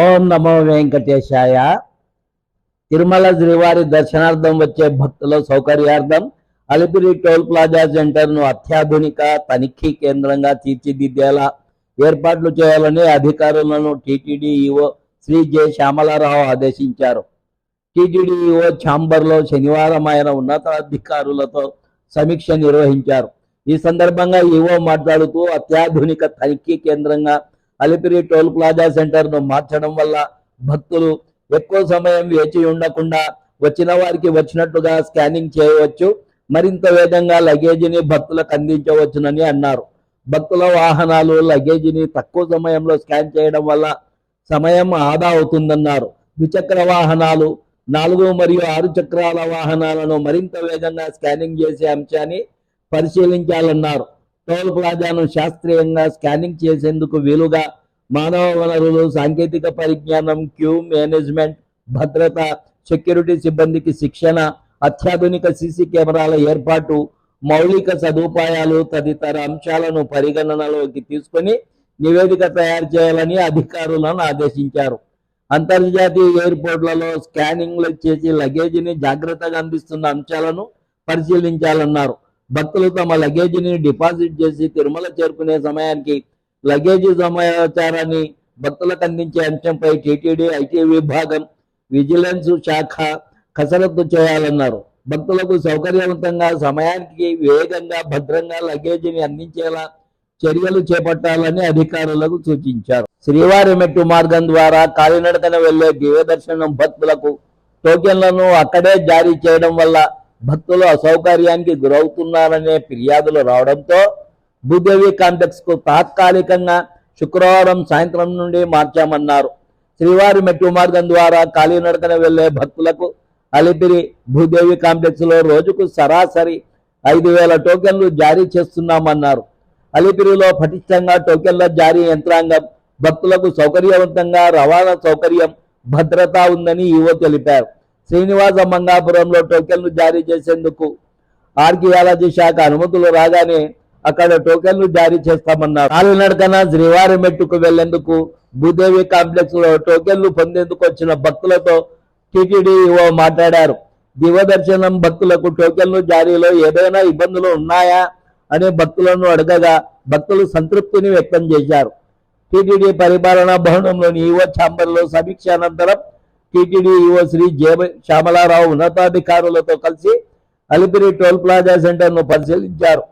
ఓం నమో వెంకటేశాయ. తిరుమల శ్రీవారి దర్శనార్థం వచ్చే భక్తుల సౌకర్యార్థం అలిపిరి టోల్ ప్లాజా సెంటర్ను అత్యాధునిక తనిఖీ కేంద్రంగా తీర్చిదిద్దేలా ఏర్పాట్లు చేయాలని అధికారులను TTD EO Shri J. Shyamala Rao ఆదేశించారు. టీటీడీ ఈఓ ఛాంబర్లో శనివారం ఆయన ఉన్నతాధికారులతో సమీక్ష నిర్వహించారు. ఈ సందర్భంగా ఈఓ మాట్లాడుతూ అత్యాధునిక తనిఖీ కేంద్రంగా అలిపిరి టోల్ ప్లాజా సెంటర్ను మార్చడం వల్ల భక్తులు ఎక్కువ సమయం వేచి ఉండకుండా వచ్చిన వారికి వచ్చినట్టుగా స్కానింగ్ చేయవచ్చు. మరింత వేగంగా లగేజీని భక్తులకు అందించవచ్చునని అన్నారు. భక్తుల వాహనాలు లగేజీని తక్కువ సమయంలో స్కాన్ చేయడం వల్ల సమయం ఆదా అవుతుందన్నారు. ద్విచక్ర వాహనాలు నాలుగు మరియు ఆరు చక్రాల వాహనాలను మరింత వేగంగా స్కానింగ్ చేసే అంశాన్ని పరిశీలించాలన్నారు. టోల్ ప్లాజాను శాస్త్రీయంగా స్కానింగ్ చేసేందుకు వీలుగా మానవ వనరులు సాంకేతిక పరిజ్ఞానం క్యూ మేనేజ్మెంట్ భద్రత సెక్యూరిటీ సిబ్బందికి శిక్షణ అత్యాధునిక సీసీ కెమెరాల ఏర్పాటు మౌలిక సదుపాయాలు తదితర అంశాలను పరిగణనలోకి తీసుకొని నివేదిక తయారు చేయాలని అధికారులను ఆదేశించారు. అంతర్జాతీయ ఎయిర్పోర్ట్లలో స్కానింగ్లు చేసి లగేజీని జాగ్రత్తగా అందిస్తున్న అంశాలను పరిశీలించాలన్నారు. భక్తులు తమ లగేజీని డిపాజిట్ చేసి తిరుమల చేరుకునే సమయానికి లగేజీ సమాచారాన్ని భక్తులకు అందించే అంశంపై టీటీడీ ఐటీ విభాగం విజిలెన్స్ శాఖ కసరత్తు చేయాలన్నారు. భక్తులకు సౌకర్యవంతంగా సమయానికి వేగంగా భద్రంగా లగేజీని అందించేలా చర్యలు చేపట్టాలని అధికారులకు సూచించారు. శ్రీవారి మెట్టు మార్గం ద్వారా కాలినడకన వెళ్ళే దివ్యదర్శనం భక్తులకు టోకెన్లను అక్కడే జారీ చేయడం వల్ల భక్తులు అసౌకర్యానికి గురవుతున్నారనే ఫిర్యాదులు రావడంతో భూదేవి కాంప్లెక్స్కు తాత్కాలికంగా శుక్రవారం సాయంత్రం నుండి మార్చామన్నారు. శ్రీవారి మెట్టు మార్గం ద్వారా కాలినడకన వెళ్ళే భక్తులకు అలిపిరి భూదేవి కాంప్లెక్స్లో రోజుకు సరాసరి ఐదు వేల టోకెన్లు జారీ చేస్తున్నామన్నారు. అలిపిరిలో పటిష్టంగా టోకెన్ల జారీ యంత్రాంగం భక్తులకు సౌకర్యవంతంగా రవాణా సౌకర్యం భద్రత ఉందని ఈవో తెలిపారు. శ్రీనివాస మంగాపురంలో టోకెన్లు జారీ చేసేందుకు ఆర్కియాలజీ శాఖ అనుమతులు రాగానే అక్కడ టోకెన్లు జారీ చేస్తామన్నారు. కాలినడకన శ్రీవారి మెట్టుకు వెళ్ళేందుకు భూదేవి కాంప్లెక్స్లో టోకెన్లు పొందేందుకు వచ్చిన భక్తులతో టీటీడీ మాట్లాడారు. దివదర్శనం భక్తులకు టోకెన్లు జారీలో ఏదైనా ఇబ్బందులు ఉన్నాయా అని భక్తులను అడగగా భక్తులు సంతృప్తిని వ్యక్తం చేశారు. టీటీడీ పరిపాలనా భవనంలోని ఈవో ఛాంబర్లో సమీక్ష అనంతరం టీటీడీ శ్రీ జే శ్యామలారావు ఉన్నతాధికారులతో కలిసి అలిపిరి టోల్ ప్లాజా సెంటర్ను పరిశీలించారు.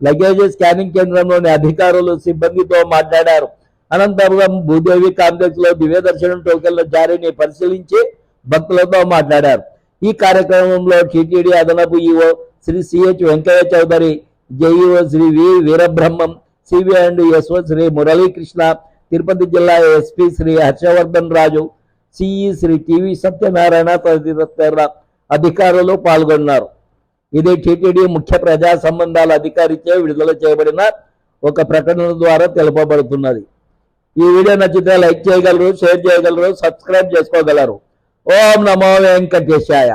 లగేజ్ స్కానింగ్ కేంద్రంలోని అధికారులు సిబ్బందితో మాట్లాడారు. అనంతరం భూదేవి కాంప్లెక్స్లో దివ్య టోకెన్ల జారీని పరిశీలించి భక్తులతో మాట్లాడారు. ఈ కార్యక్రమంలో టీటీడీ అదనపు EO Shri CH Venkayya Chowdary JEO Shri V Veerabrahmam CV and SO Shri Muralikrishna Tirupati జిల్లా SP Shri Harshavardhan Raju CE Shri TV Satyanarayana తదితర అధికారులు పాల్గొన్నారు. ఇది టీటీడీ ముఖ్య ప్రజా సంబంధాల అధికారిచే విడుదల చేయబడిన ఒక ప్రకటన ద్వారా తెలుపబడుతున్నది. ఈ వీడియో నచ్చితే లైక్ చేయగలరు షేర్ చేయగలరు సబ్స్క్రైబ్ చేసుకోగలరు. ఓం నమో వెంకటేశాయ.